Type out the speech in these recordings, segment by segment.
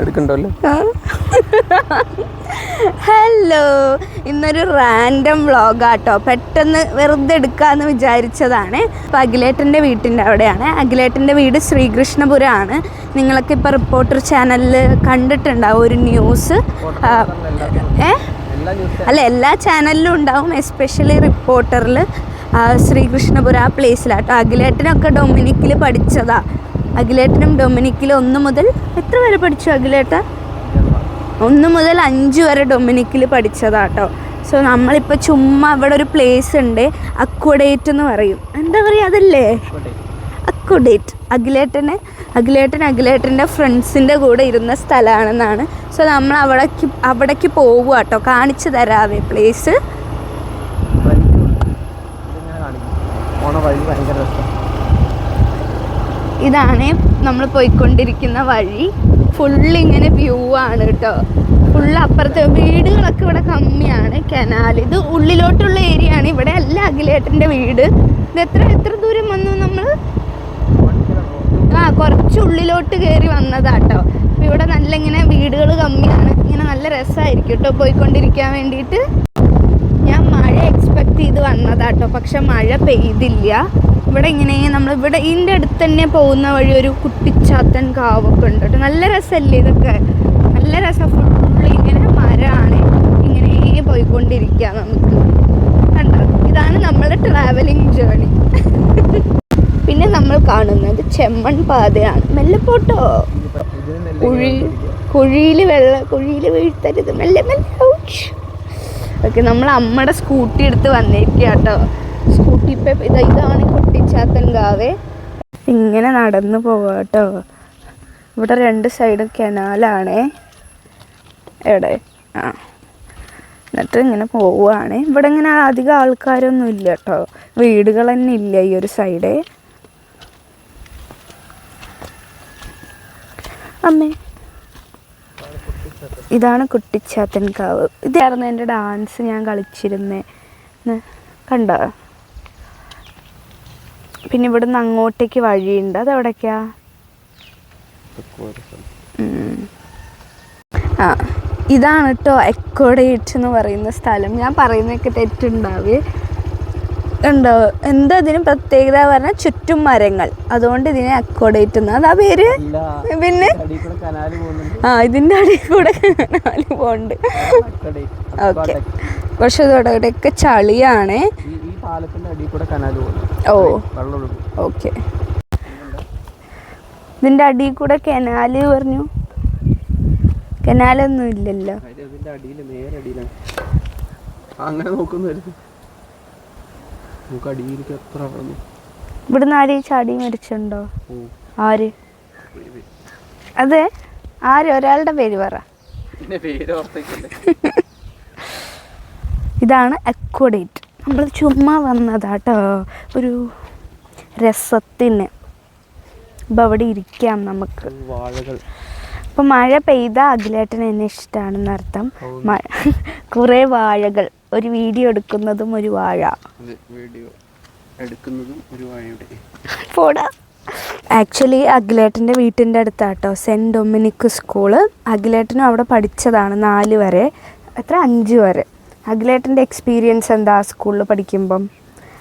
എടുക്കണ്ടല്ലോ? Hello ഇന്നൊരു random വ്ളോഗാട്ടോ പെട്ടെന്ന് വെറുതെ എടുക്കാന്ന് വിചാരിച്ചതാണ്. അപ്പം അഖിലേട്ടന്റെ വീട്ടിന്റെ അവിടെയാണ്. അഖിലേട്ടന്റെ വീട് ശ്രീകൃഷ്ണപുരമാണ്. നിങ്ങളൊക്കെ ഇപ്പോൾ റിപ്പോർട്ടർ ചാനലിൽ കണ്ടിട്ടുണ്ടാവും ഒരു ന്യൂസ് ഏ? അല്ല എല്ലാ ചാനലിലും ഉണ്ടാവും. എസ്പെഷ്യലി റിപ്പോർട്ടറിൽ ശ്രീകൃഷ്ണപുര ആ പ്ലേസിലാട്ടോ അഖിലേട്ടനൊക്കെ ഡൊമിനിക്കിൽ പഠിച്ചതാ. അഖിലേട്ടനും ഡൊമിനിക്കിലും ഒന്ന് മുതൽ എത്ര വരെ പഠിച്ചു അഖിലേട്ട? ഒന്ന് മുതൽ അഞ്ച് വരെ ഡൊമിനിക്കിൽ പഠിച്ചതാട്ടോ. സോ നമ്മളിപ്പോൾ ചുമ്മാ അവിടെ ഒരു പ്ലേസ് ഉണ്ട് അക്വഡേറ്റ് എന്ന് പറയും. എന്താ പറയുക അതല്ലേ? അക്വഡേറ്റ് അഖിലേട്ടനെ അഖിലേട്ടൻ അഖിലേട്ടന്റെ ഫ്രണ്ട്സിന്റെ കൂടെ ഇരുന്ന സ്ഥലമാണെന്നാണ്. സോ നമ്മൾ അവിടേക്ക് അവിടേക്ക് പോവുക കേട്ടോ കാണിച്ചു തരാവേ പ്ലേസ് ഇതിങ്ങനെ കാണിക്കും പോണ വഴി ഭയങ്കര രസം ഇതാണ് നമ്മൾ പോയിക്കൊണ്ടിരിക്കുന്ന വഴി. ഫുള്ള് ഇങ്ങനെ വ്യൂ ആണ് കേട്ടോ ഫുള്ള് അപ്പുറത്തെ വീടുകളൊക്കെ ഇവിടെ കമ്മിയാണ്. കനാൽ ഇത് ഉള്ളിലോട്ടുള്ള ഏരിയ ആണ്. ഇവിടെ അല്ല അഖിലേട്ടന്റെ വീട്. ഇത് എത്ര എത്ര ദൂരം വന്നു നമ്മൾ? ആ കുറച്ച് ഉള്ളിലോട്ട് കയറി വന്നതാട്ടോ കേട്ടോ ഇവിടെ നല്ല ഇങ്ങനെ വീടുകൾ കമ്മിയാണ്. ഇങ്ങനെ നല്ല രസമായിരിക്കും കേട്ടോ പോയിക്കൊണ്ടിരിക്കാൻ വേണ്ടിയിട്ട്. എക്സ്പെക്ട് ചെയ്ത് വന്നതാട്ടോ. പക്ഷെ മഴ പെയ്തില്ല. ഇവിടെ ഇങ്ങനെ നമ്മൾ ഇവിടെ ഇതിന്റെ അടുത്ത് തന്നെ പോകുന്ന വഴി ഒരു കുട്ടിച്ചാത്തൻ കാവൊക്കെ ഉണ്ട് കേട്ടോ. നല്ല രസമല്ലേ ഇതൊക്കെ? നല്ല രസം. ഫുള്ള് ഇങ്ങനെ മരമാണ് ഇങ്ങനെ പോയിക്കൊണ്ടിരിക്കുക നമുക്ക്. കണ്ടോ? ഇതാണ് നമ്മുടെ ട്രാവലിംഗ് ജേണി പിന്നെ നമ്മൾ കാണുന്നത് ചെമ്മൺ പാതയാണ്. മെല്ലെ പോട്ടോ. കുഴി കുഴിയിൽ വെള്ളം കുഴിയിൽ വീഴ്ത്തരുത്. മെല്ലെ മെല്ലെ. ഓക്കെ നമ്മൾ അമ്മയുടെ സ്കൂട്ടി എടുത്ത് വന്നിരിക്കുക കേട്ടോ സ്കൂട്ടി ഇപ്പം ഇത് ഇതാണ് കുട്ടിച്ചാത്തൻ കാവേ ഇങ്ങനെ നടന്നു പോവുക കേട്ടോ ഇവിടെ രണ്ട് സൈഡും കനാലാണേ. എവിടെ? ആ. എന്നിട്ട് ഇങ്ങനെ പോവുകയാണ് ഇവിടെ ഇങ്ങനെ അധികം ആൾക്കാരൊന്നും ഇല്ല കേട്ടോ വീടുകൾ തന്നെ ഇല്ല ഈ ഒരു സൈഡേ. അമ്മേ. ഇതാണ് കുട്ടിച്ചാത്തൻ കാവ്. ഇതായിരുന്നു എന്റെ ഡാൻസ് ഞാൻ കളിച്ചിരുന്നേ. കണ്ട? പിന്നെ ഇവിടുന്ന് അങ്ങോട്ടേക്ക് വഴിയുണ്ട്. അതെവിടേക്കാ? ഉം. ആ ഇതാണ് കേട്ടോ എക്കോഡേറ്റ് എന്ന് പറയുന്ന സ്ഥലം. ഞാൻ പറയുന്നതൊക്കെ തെറ്റുണ്ടാവേ. ഉണ്ടോ? എന്താ ഇതിന് പ്രത്യേകത പറഞ്ഞാൽ ചുറ്റും മരങ്ങൾ. അതുകൊണ്ട് ഇതിനെ അക്കോഡേറ്റ് എന്ന് അതാ പേര്? പിന്നെ? കനാല് ആ ഇതിന്റെ അടി കൂടെ പോകുന്നുണ്ട്. അക്കടെ. ഓക്കെ. പക്ഷെ ഇതോടെയൊക്കെ ചളിയാണ്. കനാല് ഓ. ഓക്കെ. ഇതിന്റെ അടിയിൽ കൂടെ കനാല് പറഞ്ഞു കനാലൊന്നും ഇല്ലല്ലോ. അങ്ങനെ നോക്കുന്നവര്. നമുക്ക് അടിയിലേക്ക് എത്ര ആണെന്ന് ഇവിടുന്ന് ആരെയും ചാടി മരിച്ചിട്ടുണ്ടോ? ആര്? അതെ ആര്? ഒരാളുടെ പേര് പറ. ഇതാണ് അക്വഡേറ്റ്. നമ്മൾ ചുമ്മാ വന്നതാട്ടോ. ഒരു രസത്തിന്. ഇപ്പം അവിടെ ഇരിക്കാം നമുക്ക്. വാഴകൾ. ഇപ്പം മഴ പെയ്ത അഖിലേട്ടൻ എന്നെ ഇഷ്ടമാണെന്ന് അർത്ഥം കുറേ വാഴകൾ. ഒരു വീഡിയോ എടുക്കുന്നതും ഒരു വാഴ. വീഡിയോ എടുക്കുന്നതും ഒരു വാഴയുടെ. പോടാ. ആക്ച്വലി അഖിലേട്ടന്റെ വീട്ടിന്റെ അടുത്താട്ടോ സെന്റ് ഡൊമിനിക് സ്കൂൾ. അഖിലേട്ടനും അവിടെ പഠിച്ചതാണ് നാല് വരെ എത്ര? അഞ്ച് വരെ. അഖിലേട്ടന്റെ എക്സ്പീരിയൻസ് എന്താ സ്കൂളിൽ പഠിക്കുമ്പം?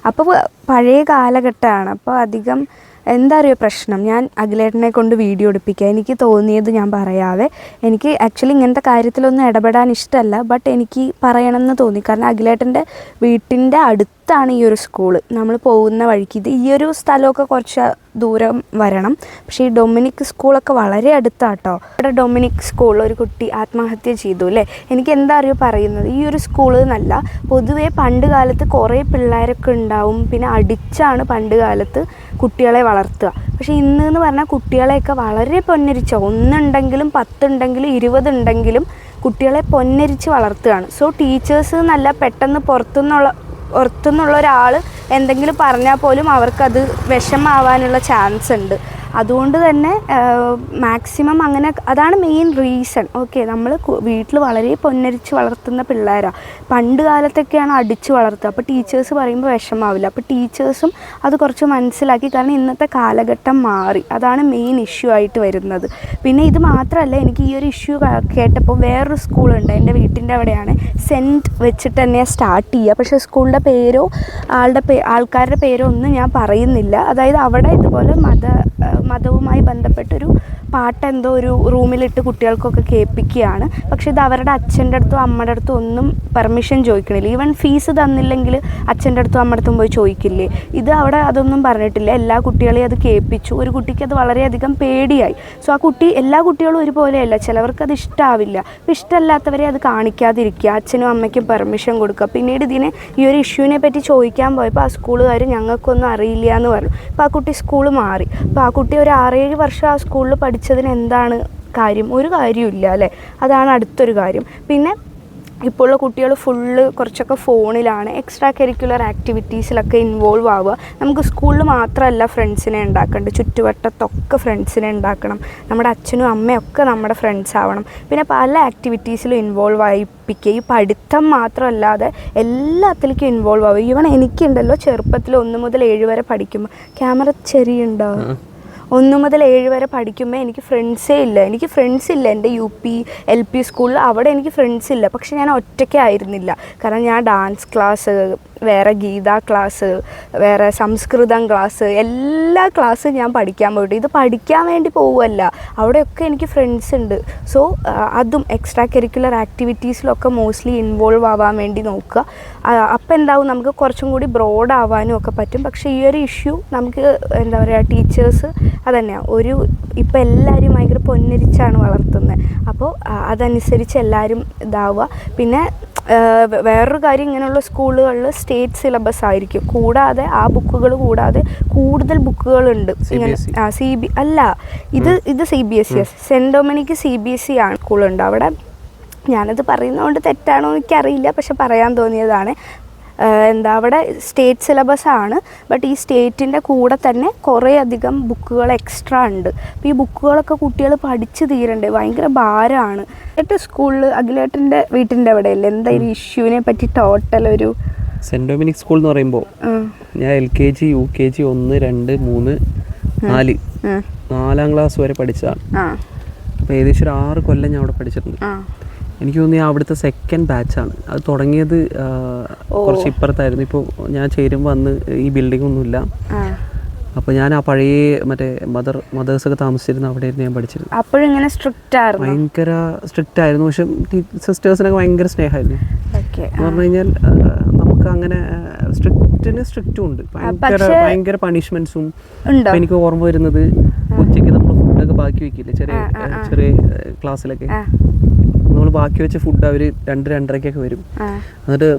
അപ്പോൾ പഴയ കാലഘട്ടമാണ് അപ്പോൾ അധികം എന്താ അറിയോ പ്രശ്നം? ഞാൻ അഖിലേട്ടനെ കൊണ്ട് വീഡിയോ എടുപ്പിക്കുക എനിക്ക് തോന്നിയത് ഞാൻ പറയാവേ. എനിക്ക് ആക്ച്വലി ഇങ്ങനത്തെ കാര്യത്തിലൊന്നും ഇടപെടാൻ ഇഷ്ടമല്ല ബട്ട് എനിക്ക് പറയണമെന്ന് തോന്നി. കാരണം അഖിലേട്ടന്റെ വീട്ടിന്റെ അടുത്താണ് ഈ ഒരു സ്കൂൾ നമ്മൾ പോകുന്ന വഴിക്ക്. ഇത് ഈ ഒരു സ്ഥലമൊക്കെ കുറച്ച് ദൂരം വരണം. പക്ഷേ ഈ ഡൊമിനിക് സ്കൂളൊക്കെ വളരെ അടുത്താട്ടോ. ഇവിടെ ഡൊമിനിക് സ്കൂളിൽ ഒരു കുട്ടി ആത്മഹത്യ ചെയ്തു അല്ലേ? എനിക്ക് എന്താ അറിയോ പറയുന്നത്? ഈ ഒരു സ്കൂൾ എന്നല്ല പൊതുവേ പണ്ട് കാലത്ത് കുറേ പിള്ളേരൊക്കെ ഉണ്ടാവും. പിന്നെ അടിച്ചാണ് പണ്ട് കാലത്ത് കുട്ടികളെ വളർത്തുക. പക്ഷേ ഇന്ന് എന്ന് പറഞ്ഞാൽ കുട്ടികളെയൊക്കെ വളരെ പൊന്നരിച്ച ഒന്നുണ്ടെങ്കിലും പത്തുണ്ടെങ്കിലും ഇരുപതുണ്ടെങ്കിലും കുട്ടികളെ പൊന്നരിച്ച് വളർത്തുകയാണ്. സോ ടീച്ചേഴ്സ് നല്ല പെട്ടെന്ന് പുറത്തുനിന്നുള്ള പുറത്തുനിന്നുള്ള ഒരാൾ എന്തെങ്കിലും പറഞ്ഞാൽ പോലും അവർക്കത് വിഷമാവാനുള്ള ചാൻസ് ഉണ്ട് അതുകൊണ്ട് തന്നെ മാക്സിമം അങ്ങനെ അതാണ് മെയിൻ റീസൺ ഓക്കെ നമ്മൾ വീട്ടിൽ വളരെ പൊന്നരിച്ച് വളർത്തുന്ന പിള്ളേരാണ് പണ്ട് കാലത്തൊക്കെയാണ് അടിച്ച് വളർത്തുക. അപ്പോൾ ടീച്ചേഴ്സ് പറയുമ്പോൾ വിഷമാവില്ല. അപ്പോൾ ടീച്ചേഴ്സും അത് കുറച്ച് മനസ്സിലാക്കി. കാരണം ഇന്നത്തെ കാലഘട്ടം മാറി. അതാണ് മെയിൻ ഇഷ്യൂ ആയിട്ട് വരുന്നത്. പിന്നെ ഇത് മാത്രമല്ല എനിക്ക് ഈ ഒരു ഇഷ്യൂ കേട്ടപ്പോൾ വേറൊരു സ്കൂളുണ്ട്. എന്റെ വീട്ടിന്റെ അവിടെയാണ്. സെന്റ് വെച്ചിട്ട് തന്നെ സ്റ്റാർട്ട് ചെയ്യുക. പക്ഷേ സ്കൂളിന്റെ പേരോ ആളുടെ പേ ആൾക്കാരുടെ പേരോ ഒന്നും ഞാൻ പറയുന്നില്ല. അതായത് അവിടെ ഇതുപോലെ മത മതവുമായി ബന്ധപ്പെട്ടൊരു പാട്ട് എന്തോ ഒരു റൂമിലിട്ട് കുട്ടികൾക്കൊക്കെ കേൾപ്പിക്കുകയാണ്. പക്ഷേ ഇത് അവരുടെ അച്ഛന്റെ അടുത്തോ അമ്മയുടെ അടുത്തോ ഒന്നും പെർമിഷൻ ചോദിക്കണില്ല. ഈവൻ ഫീസ് തന്നില്ലെങ്കിൽ അച്ഛന്റെ അടുത്തും അമ്മയുടെ അടുത്തും പോയി ചോദിക്കില്ലേ? ഇത് അവിടെ അതൊന്നും പറഞ്ഞിട്ടില്ല. എല്ലാ കുട്ടികളെയും അത് കേൾപ്പിച്ചു. ഒരു കുട്ടിക്ക് അത് വളരെയധികം പേടിയായി. സോ ആ കുട്ടി എല്ലാ കുട്ടികളും ഒരുപോലെയല്ല. ചിലവർക്ക് അത് ഇഷ്ടമാവില്ല അപ്പോൾ ഇഷ്ടമല്ലാത്തവരെ അത് കാണിക്കാതിരിക്കുക. അച്ഛനും അമ്മയ്ക്കും പെർമിഷൻ കൊടുക്കുക. പിന്നീട് ഇതിനെ ഈ ഒരു ഇഷ്യൂവിനെ പറ്റി ചോദിക്കാൻ പോയപ്പോൾ ആ സ്കൂളുകാർ ഞങ്ങൾക്കൊന്നും അറിയില്ല എന്ന് പറഞ്ഞു. അപ്പോൾ ആ കുട്ടി സ്കൂൾ മാറി. അപ്പോൾ ആ കുട്ടി ഒരു ആറേഴ് വർഷം ആ സ്കൂളിൽ പഠിച്ചതിന് എന്താണ് കാര്യം? ഒരു കാര്യമില്ല അല്ലേ? അതാണ് അടുത്തൊരു കാര്യം. പിന്നെ ഇപ്പോഴുള്ള കുട്ടികൾ ഫുള്ള് കുറച്ചൊക്കെ ഫോണിലാണ് എക്സ്ട്രാ കരിക്കുലർ ആക്ടിവിറ്റീസിലൊക്കെ ഇൻവോൾവ് ആവുക. നമുക്ക് സ്കൂളിൽ മാത്രമല്ല ഫ്രണ്ട്സിനെ ഉണ്ടാക്കേണ്ടത്. ചുറ്റുവട്ടത്തൊക്കെ ഫ്രണ്ട്സിനെ ഉണ്ടാക്കണം. നമ്മുടെ അച്ഛനും അമ്മയൊക്കെ നമ്മുടെ ഫ്രണ്ട്സ് ആവണം. പിന്നെ പല ആക്ടിവിറ്റീസിലും ഇൻവോൾവ് ആയിപ്പിക്കുക. ഈ പഠിത്തം മാത്രമല്ലാതെ എല്ലാത്തിലേക്കും ഇൻവോൾവ് ആവുക. ഈവൺ എനിക്കുണ്ടല്ലോ ചെറുപ്പത്തിൽ ഒന്ന് മുതൽ ഏഴ് വരെ പഠിക്കുമ്പോൾ. ക്യാമറ ചെറിയ ചെറിയുണ്ടോ ഒന്ന് മുതൽ ഏഴ് വരെ പഠിക്കുമ്പോൾ എനിക്ക് ഫ്രണ്ട്സേ ഇല്ല. എനിക്ക് ഫ്രണ്ട്സ് ഇല്ല എന്റെ യു പി എൽ പി സ്കൂളിൽ. അവിടെ എനിക്ക് ഫ്രണ്ട്സ് ഇല്ല. പക്ഷെ ഞാൻ ഒറ്റയ്ക്കായിരുന്നില്ല. കാരണം ഞാൻ ഡാൻസ് ക്ലാസ് വേറെ ഗീത ക്ലാസ് വേറെ സംസ്കൃതം ക്ലാസ് എല്ലാ ക്ലാസ്സും ഞാൻ പഠിക്കാൻ പോയിട്ട് ഇത് പഠിക്കാൻ വേണ്ടി പോവുമല്ല അവിടെയൊക്കെ എനിക്ക് ഫ്രണ്ട്സ് ഉണ്ട്. സോ അതും എക്സ്ട്രാ കരിക്കുലർ ആക്ടിവിറ്റീസിലൊക്കെ മോസ്റ്റ്ലി ഇൻവോൾവ് ആവാൻ വേണ്ടി നോക്കുക. അപ്പം എന്താവും? നമുക്ക് കുറച്ചും കൂടി ബ്രോഡ് ആവാനും ഒക്കെ പറ്റും. പക്ഷേ ഈ ഒരു ഇഷ്യൂ നമുക്ക് എന്താ പറയുക ടീച്ചേഴ്സ് അതന്നെയാണ് ഒരു ഇപ്പം എല്ലാവരും ഭയങ്കര പൊന്നരിച്ചാണ് വളർത്തുന്നത് അപ്പോൾ അതനുസരിച്ച് എല്ലാവരും ഇതാവുക. പിന്നെ വേറൊരു കാര്യം ഇങ്ങനെയുള്ള സ്കൂളുകളിൽ സ്റ്റേറ്റ് സിലബസ് ആയിരിക്കും. കൂടാതെ ആ ബുക്കുകൾ കൂടാതെ കൂടുതൽ ബുക്കുകളുണ്ട്. ഇങ്ങനെ CBSE. ആ സി ബി അല്ല ഇത് ഇത് C B S E saint Dominic C B S E ആണ് സ്കൂളുണ്ട്. അവിടെ ഞാനത് പറയുന്നതുകൊണ്ട് തെറ്റാണോ എനിക്കറിയില്ല. പക്ഷെ പറയാൻ തോന്നിയതാണ്. എന്താ അവിടെ സ്റ്റേറ്റ് സിലബസ് ആണ്. ബട്ട് ഈ സ്റ്റേറ്റിന്റെ കൂടെ തന്നെ കുറേ അധികം ബുക്കുകൾ എക്സ്ട്രാ ഉണ്ട്. അപ്പോൾ ഈ ബുക്കുകളൊക്കെ കുട്ടികൾ പഠിച്ചു തീരണ്ടേ? ഭയങ്കര ഭാരമാണ്. ഏറ്റവും സ്കൂളിൽ അഖിലേട്ടന്റെ വീട്ടിന്റെ അവിടെയല്ലേ? എന്താ ഈ ഇഷ്യൂവിനെ പറ്റി ടോട്ടൽ ഒരു സെന്റ് ഡൊമിനിക് സ്കൂൾ എന്ന് പറയുമ്പോൾ ഞാൻ L K G U K G ഒന്ന് രണ്ട് മൂന്ന് നാല്. നാലാം ക്ലാസ് വരെ പഠിച്ചതാണ്. അപ്പോൾ ഏകദേശം ഒരു ആറ് കൊല്ലം ഞാൻ അവിടെ പഠിച്ചിട്ടുണ്ട്. എനിക്ക് തോന്നി അവിടുത്തെ സെക്കൻഡ് ബാച്ചാണ് അത് തുടങ്ങിയത് കുറച്ച് ഇപ്പുറത്തായിരുന്നു. ഇപ്പോൾ ഞാൻ ചേരുമ്പോൾ അന്ന് ഈ ബിൽഡിംഗ് ഒന്നുമില്ല. അപ്പോൾ ഞാൻ ആ പഴയ മറ്റേ മദർ മദേഴ്സൊക്കെ താമസിച്ചിരുന്ന അവിടെയായിരുന്നു ഞാൻ പഠിച്ചിരുന്നത്. അപ്പോഴും ഇങ്ങനെ സ്ട്രിക്റ്റ് ആയിരുന്നു? ഭയങ്കര സ്ട്രിക്റ്റ് ആയിരുന്നു. പക്ഷെ സിസ്റ്റേഴ്സിനൊക്കെ ഭയങ്കര സ്നേഹമായിരുന്നു. എന്ന് പറഞ്ഞു കഴിഞ്ഞാൽ നമുക്ക് അങ്ങനെ സ്ട്രിക്റ്റിന് സ്ട്രിക്റ്റും ഉണ്ട്. ഭയങ്കര ഭയങ്കര പണിഷ്മെന്റ്സും എനിക്ക് ഓർമ്മ വരുന്നത് ഉച്ചയ്ക്ക് നമ്മൾ ഫുഡൊക്കെ ബാക്കി വെക്കില്ലേ? ചെറിയ ചെറിയ ക്ലാസ്സിലൊക്കെ നമ്മൾ ബാക്കി വെച്ച ഫുഡ് അവർ രണ്ട് രണ്ടരയ്ക്കൊക്കെ വരും. എന്നിട്ട്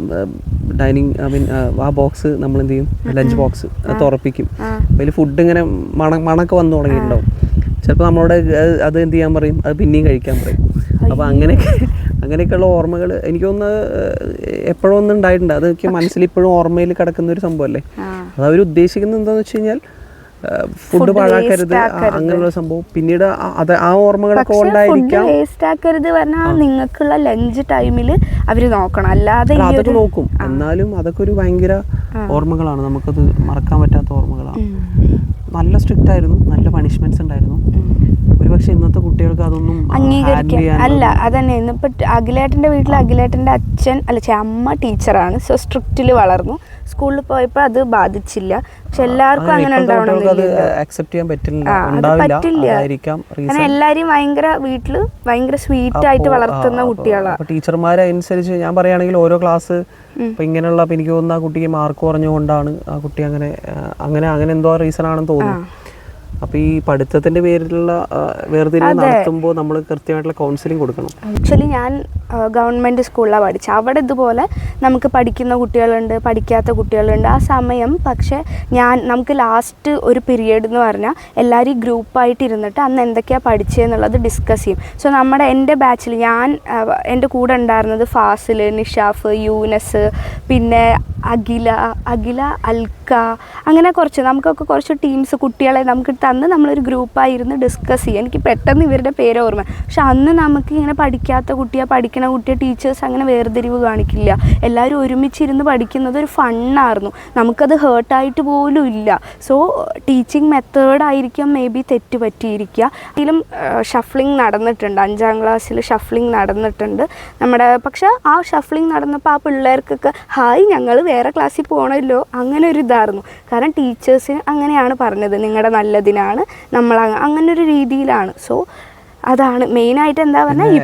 ഡൈനിങ് ഐ മീൻ ആ ബോക്സ് നമ്മൾ എന്ത് ചെയ്യും ലഞ്ച് ബോക്സ് അത് തുറപ്പിക്കും. ആ. അതിൽ ഫുഡ് ഇങ്ങനെ മണ മണക്ക് വന്നു തുടങ്ങിയിട്ടുണ്ടാവും. ചിലപ്പോൾ നമ്മളോട് അത് എന്ത് ചെയ്യാൻ പറയും? അത് പിന്നെയും കഴിക്കാൻ പറയും. അപ്പോൾ അങ്ങനെയൊക്കെ അങ്ങനെയൊക്കെയുള്ള ഓർമ്മകൾ എനിക്കൊന്ന് എപ്പോഴും ഒന്നും ഉണ്ടായിട്ടുണ്ട്. അതൊക്കെ മനസ്സിൽ ഇപ്പോഴും ഓർമ്മയിൽ കിടക്കുന്ന ഒരു സംഭവമല്ലേ അത് അവർ ഉദ്ദേശിക്കുന്നത് എന്താണെന്ന് വെച്ച് കഴിഞ്ഞാൽ ഫുഡ് പാഴാക്കരുത്. അങ്ങനെയുള്ള സംഭവം. പിന്നീട് ആ- അത് ആ ഓർമ്മകളൊക്കെ ഉണ്ടായിരിക്കാം. വേസ്റ്റ് ആക്കരുത് പറഞ്ഞാൽ നിങ്ങൾക്കുള്ള ലഞ്ച് ടൈമിൽ അവർ നോക്കണം. അല്ലാതെ അല്ല, അതൊക്കെ നോക്കും. എന്നാലും അതൊക്കെ ഒരു ഭയങ്കര ഓർമ്മകളാണ്. നമുക്കത് മറക്കാൻ പറ്റാത്ത ഓർമ്മകളാണ്. നല്ല സ്ട്രിക്റ്റ് ആയിരുന്നു നല്ല പണിഷ്മെന്റ്സ് ഉണ്ടായിരുന്നു. ഒരുപക്ഷെ ഇന്നത്തെ കുട്ടികൾക്ക് അതൊന്നും അംഗീകരിക്കാൻ അല്ല അതന്നെ. ഇന്നിപ്പോ അഖിലേട്ടന്റെ വീട്ടിൽ അഖിലേട്ടന്റെ അച്ഛൻ അല്ല അമ്മ ടീച്ചറാണ്. സോ സ്ട്രിക്റ്റിൽ വളർന്നു. സ്കൂളിൽ പോയപ്പോൾ അത് ബാധിച്ചില്ല. പക്ഷെ എല്ലാവർക്കും അങ്ങനെ ഉണ്ടാവണം എല്ലാരും ഭയങ്കര വീട്ടിൽ ഭയങ്കര സ്വീറ്റ് ആയിട്ട് വളർത്തുന്ന കുട്ടികളാണ് ടീച്ചർമാരെ അനുസരിച്ച് ഞാൻ പറയുകയാണെങ്കിൽ ഓരോ ക്ലാസ് ഇപ്പൊ ഇങ്ങനെയുള്ള എനിക്ക് തോന്നുന്ന ആ കുട്ടിക്ക് മാർക്ക് കുറഞ്ഞുകൊണ്ടാണ് ആ കുട്ടി അങ്ങനെ അങ്ങനെ അങ്ങനെ എന്തോ റീസൺ ആണെന്ന് തോന്നുന്നു. അപ്പൊ ഈ പഠിത്തത്തിന്റെ പേരിലുള്ള വേർതിരിവ് നടത്തുമ്പോൾ നമ്മൾ കൃത്യമായിട്ടുള്ള കൗൺസിലിംഗ് കൊടുക്കണം. ആക്ച്വലി ഞാൻ ഗവൺമെന്റ് സ്കൂളിലാണ് പഠിച്ചത് അവിടെ ഇതുപോലെ നമുക്ക് പഠിക്കുന്ന കുട്ടികളുണ്ട് പഠിക്കാത്ത കുട്ടികളുണ്ട്. ആ സമയം പക്ഷേ ഞാൻ നമുക്ക് ലാസ്റ്റ് ഒരു പീരീഡ് എന്ന് പറഞ്ഞാൽ എല്ലാവരും ഗ്രൂപ്പായിട്ട് ഇരുന്നിട്ട് അന്ന് എന്തൊക്കെയാണ് പഠിച്ചതെന്നുള്ളത് ഡിസ്കസ് ചെയ്യും. സോ നമ്മുടെ എന്റെ ബാച്ചിൽ ഞാൻ എന്റെ കൂടെ ഉണ്ടായിരുന്നത് ഫാസിൽ നിഷാഫ് യൂനസ് പിന്നെ അഖില അഖില അൽക്ക അങ്ങനെ കുറച്ച്. നമുക്കൊക്കെ കുറച്ച് ടീംസ് കുട്ടികളെ നമുക്ക് തന്ന് നമ്മളൊരു ഗ്രൂപ്പായിരുന്നു ഡിസ്കസ് ചെയ്യുക എനിക്ക് പെട്ടെന്ന് ഇവരുടെ പേര് ഓർമ്മ. പക്ഷെ അന്ന് നമുക്ക് ഇങ്ങനെ പഠിക്കാത്ത കുട്ടിയെ പഠിക്കണ കുട്ടിയെ ടീച്ചേഴ്സ് അങ്ങനെ വേർതിരിവ് കാണിക്കില്ല. എല്ലാവരും ഒരുമിച്ചിരുന്ന് പഠിക്കുന്നത് ഒരു ഫണ്ണായിരുന്നു നമുക്കത് ഹേർട്ടായിട്ട് പോലും ഇല്ല. സോ ടീച്ചിങ് മെത്തേഡ് ആയിരിക്കാം മേ ബി തെറ്റ് പറ്റിയിരിക്കുക അതിലും ഷഫ്ലിംഗ് നടന്നിട്ടുണ്ട്. അഞ്ചാം ക്ലാസ്സിൽ ഷഫ്ലിംഗ് നടന്നിട്ടുണ്ട്. നമ്മുടെ പക്ഷെ ആ ഷഫ്ലിംഗ് നടന്നപ്പോൾ ആ പിള്ളേർക്കൊക്കെ ഹായ് ഞങ്ങൾ വേറെ ക്ലാസ്സിൽ പോകണമല്ലോ അങ്ങനെ ഒരു ഇതായിരുന്നു. കാരണം ടീച്ചേഴ്സ് അങ്ങനെയാണ് പറഞ്ഞത്. നിങ്ങളുടെ നല്ലതിനാണ്. നമ്മൾ അങ്ങനൊരു രീതിയിലാണ്. സോ അതാണ്. മെയിനായിട്ട് എന്താ പറഞ്ഞാൽ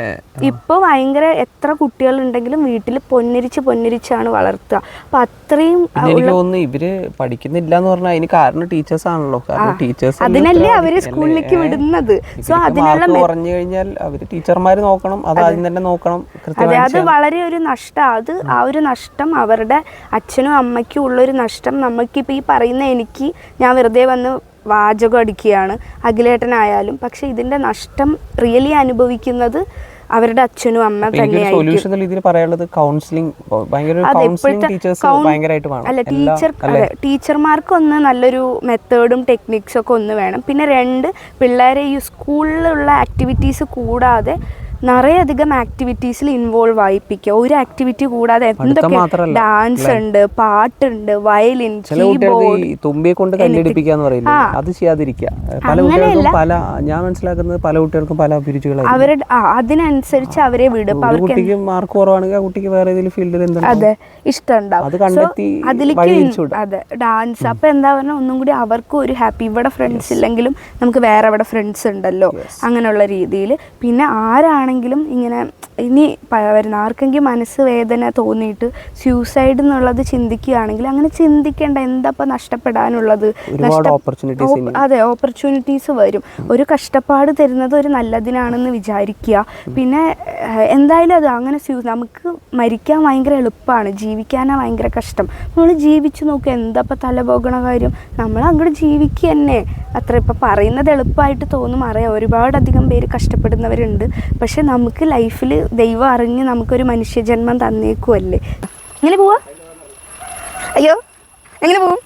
ഇപ്പോൾ ഭയങ്കര എത്ര കുട്ടികളുണ്ടെങ്കിലും വീട്ടിൽ പൊന്നിരിച്ച് പൊന്നിരിച്ചാണ് വളർത്തുക. അപ്പം അത്രയും എനിക്ക് തോന്നുന്നു ഇവർ പഠിക്കുന്നില്ല എന്ന് പറഞ്ഞാൽ അതിന് കാരണം ടീച്ചേഴ്സ് ആണല്ലോ കാരണം ടീച്ചേഴ്സ് അതിനല്ലേ അവർ സ്കൂളിലേക്ക് വിടുന്നത്. സോ അതിനുള്ള പറഞ്ഞു കുറഞ്ഞു കഴിഞ്ഞാൽ അവർ ടീച്ചർമാർ നോക്കണം. അത് ആദ്യം തന്നെ നോക്കണം. അതെ അത് വളരെ ഒരു നഷ്ടം അത് ആ. ഒരു നഷ്ടം അവരുടെ അച്ഛനും അമ്മയ്ക്കും ഉള്ള ഒരു നഷ്ടം. നമുക്കിപ്പോൾ ഈ പറയുന്ന എനിക്ക് ഞാൻ വെറുതെ വന്ന് വാചകം അടിക്കുകയാണ് അഖിലേട്ടനായാലും. പക്ഷെ ഇതിന്റെ നഷ്ടം റിയലി അനുഭവിക്കുന്നത് അവരുടെ അച്ഛനും അമ്മ തന്നെയായിരിക്കും. പറയാനുള്ളത് കൗൺസിലിംഗ് അല്ല ടീച്ചർ ടീച്ചർമാർക്ക് ടീച്ചർമാർക്കൊന്ന് നല്ലൊരു മെത്തേഡും ടെക്നിക്സും ഒക്കെ ഒന്ന് വേണം. പിന്നെ രണ്ട് പിള്ളേരെ ഈ സ്കൂളിലുള്ള ആക്ടിവിറ്റീസ് കൂടാതെ നിറയെ അധികം ആക്ടിവിറ്റീസിൽ ഇൻവോൾവ് ആയിപ്പിക്കുക. ഒരു ആക്ടിവിറ്റി കൂടാതെ എന്തൊക്കെ ഡാൻസ് ഉണ്ട് പാട്ടുണ്ട് വയലിൻ തുമ്പിയെ കൊണ്ട് കല്ലെടുപ്പിക്കാന്ന് പറയില്ലേ അത് ചെയ്യാതിരിക്കുക. പല കുട്ടികൾക്കും പല ഞാൻ മനസ്സിലാക്കുന്നത് പല കുട്ടികൾക്കും പല അഭിരുചികളാണ് അവരുടെ അതിനനുസരിച്ച് അവരെ വിടും. കുട്ടിക്ക് മാർക്ക് കുറവാണെങ്കിൽ ആ കുട്ടിക്ക് വേറെ ഏതെങ്കിലും ഫീൽഡിൽ എന്താണ് അതെ ഇഷ്ടമുണ്ടാവും. അത് കണ്ടെത്തി അതിലേക്ക്. അതെ ഡാൻസ് അപ്പൊ എന്താ പറഞ്ഞാൽ ഒന്നും കൂടി അവർക്കും ഒരു ഹാപ്പി ഇവിടെ ഫ്രണ്ട്സ് ഇല്ലെങ്കിലും നമുക്ക് വേറെ ഇവിടെ ഫ്രണ്ട്സ് ഉണ്ടല്ലോ അങ്ങനെയുള്ള രീതിയിൽ. പിന്നെ ആരാണെങ്കിലും ഇങ്ങനെ ഇനി വരുന്ന ആർക്കെങ്കിലും മനസ്സ് വേദന തോന്നിയിട്ട് സ്യൂസൈഡ് എന്നുള്ളത് ചിന്തിക്കുകയാണെങ്കിൽ അങ്ങനെ ചിന്തിക്കേണ്ട എന്താ ഇപ്പം നഷ്ടപ്പെടാനുള്ളത് അതെ ഓപ്പർച്യൂണിറ്റീസ് വരും. ഒരു കഷ്ടപ്പാട് തരുന്നത് ഒരു നല്ലതിനാണെന്ന് വിചാരിക്കുക. പിന്നെ എന്തായാലും അത് അങ്ങനെ നമുക്ക് മരിക്കാൻ ഭയങ്കര എളുപ്പമാണ് ജീവിക്കാനാണ് ഭയങ്കര കഷ്ടം. നമ്മൾ ജീവിച്ചു നോക്കുക എന്താ ഇപ്പം തലപോകണ കാര്യം? നമ്മൾ അങ്ങോട്ട് ജീവിക്കുക തന്നെ അത്ര ഇപ്പം പറയുന്നത് എളുപ്പമായിട്ട് തോന്നും. അറിയാം ഒരുപാടധികം പേര് കഷ്ടപ്പെടുന്നവരുണ്ട്. പക്ഷെ നമുക്ക് ലൈഫിൽ ദൈവം അറിഞ്ഞ് നമുക്കൊരു മനുഷ്യജന്മം തന്നേക്കുമല്ലേ എങ്ങനെ പോവാ? അയ്യോ എങ്ങനെ പോവും?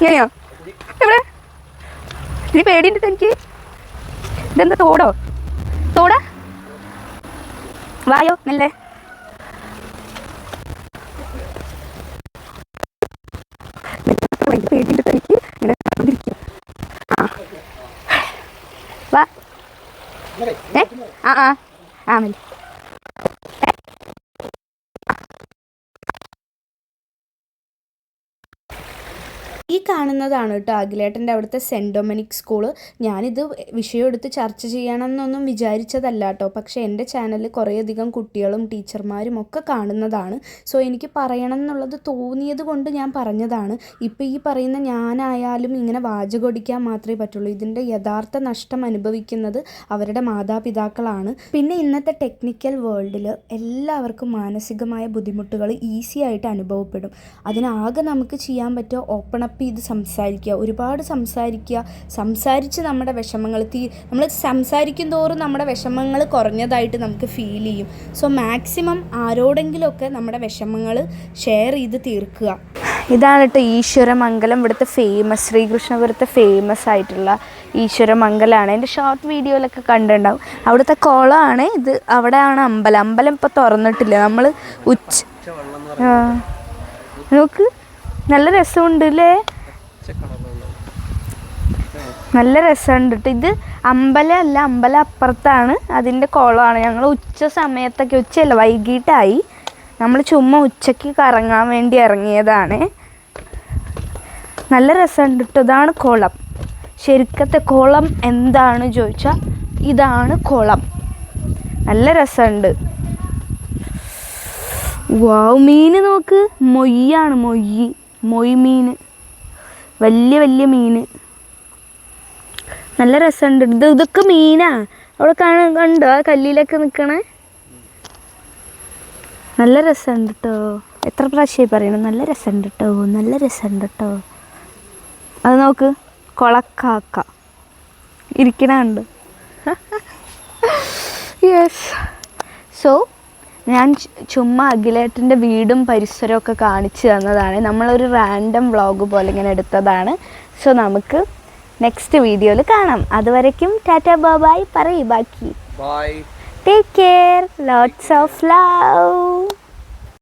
എങ്ങനെയോ എവിടെ? ഇനി പേടിയുണ്ട് എനിക്ക്? ഇതെന്താ തോടോ? തോടാ? വായോ മെല്ലെ. പേടിയുണ്ട് എനിക്ക്? ഇങ്ങനെ വാ. ഏ ആ ആ ആ മെല്ലെ ഈ കാണുന്നതാണ് കേട്ടോ അഖിലേട്ടന്റെ അവിടുത്തെ സെന്റ് ഡൊമിനിക് സ്കൂൾ. ഞാനിത് വിഷയം എടുത്ത് ചർച്ച ചെയ്യണമെന്നൊന്നും വിചാരിച്ചതല്ല കേട്ടോ. പക്ഷേ എന്റെ ചാനലിൽ കുറേയധികം കുട്ടികളും ടീച്ചർമാരും ഒക്കെ കാണുന്നതാണ്. സോ എനിക്ക് പറയണം എന്നുള്ളത് തോന്നിയത് കൊണ്ട് ഞാൻ പറഞ്ഞതാണ്. ഇപ്പോൾ ഈ പറയുന്ന ഞാനായാലും ഇങ്ങനെ വാചകൊടിക്കാൻ മാത്രമേ പറ്റുള്ളൂ. ഇതിന്റെ യഥാർത്ഥ നഷ്ടം അനുഭവിക്കുന്നത് അവരുടെ മാതാപിതാക്കളാണ്. പിന്നെ ഇന്നത്തെ ടെക്നിക്കൽ വേൾഡിൽ എല്ലാവർക്കും മാനസികമായ ബുദ്ധിമുട്ടുകൾ ഈസി ആയിട്ട് അനുഭവപ്പെടും. അതിനാകെ നമുക്ക് ചെയ്യാൻ പറ്റുക ഓപ്പൺ അപ്പ് ചെയ്ത് സംസാരിക്കുക ഒരുപാട് സംസാരിക്കുക. സംസാരിച്ച് നമ്മുടെ വിഷമങ്ങൾ തീ നമ്മൾ സംസാരിക്കും തോറും നമ്മുടെ വിഷമങ്ങൾ കുറഞ്ഞതായിട്ട് നമുക്ക് ഫീൽ ചെയ്യും. സോ മാക്സിമം ആരോടെങ്കിലുമൊക്കെ നമ്മുടെ വിഷമങ്ങൾ ഷെയർ ചെയ്ത് തീർക്കുക. ഇതാണ് കേട്ടോ ഈശ്വരമംഗലം. ഇവിടുത്തെ ഫേമസ് ശ്രീകൃഷ്ണപുരത്തെ ഫേമസ് ആയിട്ടുള്ള ഈശ്വരമംഗലമാണ് എന്റെ ഷോർട്ട് വീഡിയോയിലൊക്കെ കണ്ടിട്ടുണ്ടാവും. അവിടുത്തെ കുളമാണ് ഇത്. അവിടെയാണ് അമ്പലം. അമ്പലം ഇപ്പോൾ തുറന്നിട്ടില്ല. നമ്മൾ ഉച്ച നോക്ക്. നല്ല രസമുണ്ട് അല്ലേ നല്ല രസമുണ്ട് കേട്ടോ ഇത് അമ്പലമല്ല അമ്പലം അപ്പുറത്താണ്. അതിന്റെ കുളമാണ്. ഞങ്ങൾ ഉച്ച സമയത്തൊക്കെ ഉച്ചയല്ല വൈകിട്ടായി. നമ്മൾ ചുമ്മാ ഉച്ചയ്ക്ക് കറങ്ങാൻ വേണ്ടി ഇറങ്ങിയതാണ്. നല്ല രസമുണ്ട് കേട്ടോ ഇതാണ് കുളം. ശരിക്കത്തെ കുളം എന്താണ് ചോദിച്ചാൽ ഇതാണ് കുളം. നല്ല രസമുണ്ട്. വാവ് മീന് നോക്ക്. മൊയ്യാണ് മൊയ്യ്. മൊയ് മീൻ വലിയ വലിയ മീൻ. നല്ല രസമുണ്ട്. ഇത് ഇതൊക്കെ മീനാ. അവിടെ കാണാൻ കണ്ടോ? ആ കല്ലിലൊക്കെ നിൽക്കണേ നല്ല രസമുണ്ട് കേട്ടോ എത്ര പ്രാവശ്യമായി പറയണം? നല്ല രസമുണ്ട് കേട്ടോ നല്ല രസമുണ്ട് കേട്ടോ അത് നോക്ക്. കൊളക്കാക്ക. ഇരിക്കണുണ്ട് യെസ് സോ ഞാൻ ചുമ്മാ അഖിലേട്ടന്റെ വീടും പരിസരവും ഒക്കെ കാണിച്ചു തന്നതാണ്. നമ്മളൊരു റാൻഡം വ്ളോഗ് പോലെ ഇങ്ങനെ എടുത്തതാണ്. സോ നമുക്ക് നെക്സ്റ്റ് വീഡിയോയിൽ കാണാം. അതുവരയ്ക്കും ടാറ്റ ബാബായ് പറയ് ബാക്കി. Bye take care lots of love